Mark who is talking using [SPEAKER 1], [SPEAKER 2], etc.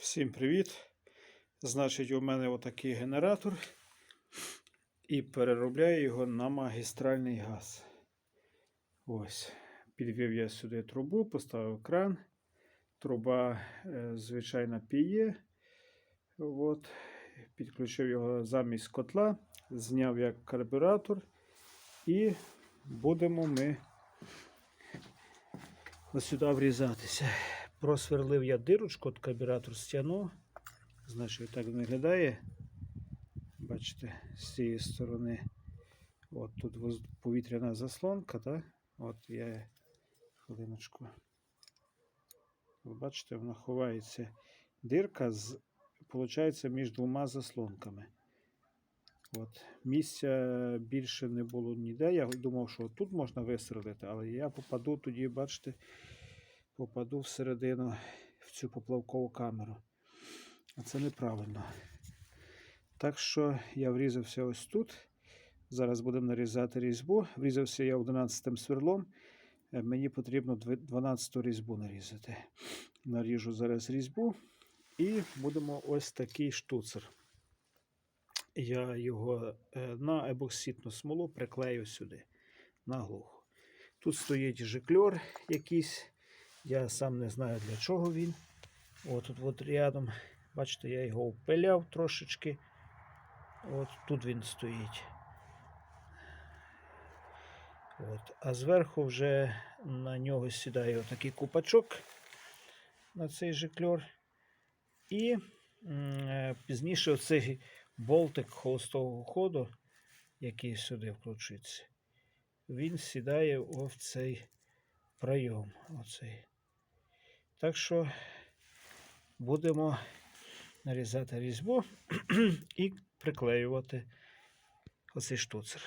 [SPEAKER 1] Всім привіт! Значить, у мене отакий генератор і переробляю його на магістральний газ. Ось. Підвів я сюди трубу, поставив кран. Труба, е, звичайно, піє. От. Підключив його замість котла, зняв як карбюратор. І будемо ми сюди врізатися. Просверлив я дирочку, от карбюратор стягнув. Значить, так виглядає. Бачите, з цієї сторони. От тут повітряна заслонка, так? От я хвилиночку. Ви бачите, вона ховається. Дирка з, виходить, між двома заслонками. От. Місця більше не було ніде. Я думав, що тут можна вистрелити, але я попаду тоді, бачите, попаду всередину в цю поплавкову камеру. А це неправильно. Так що я врізався ось тут. Зараз будемо нарізати різьбу. Врізався я 11 сверлом. Е, Мені потрібно 12 різьбу нарізати. Наріжу зараз різьбу і будемо ось такий штуцер. Я його е, на ебокситну смолу приклею сюди наглухо. Тут стоїть жикльор якийсь. Я сам не знаю для чого він. От тут от рядом. Бачите, я його впиляв трошечки. От тут він стоїть. От. А зверху вже на нього сідає отакий купачок на цей жикльор. І е, пізніше оцей болтик холостого ходу, який сюди вкручується, він сідає в цей прийом. Оцей. Так що будемо нарізати різьбу і приклеювати оцей штуцер.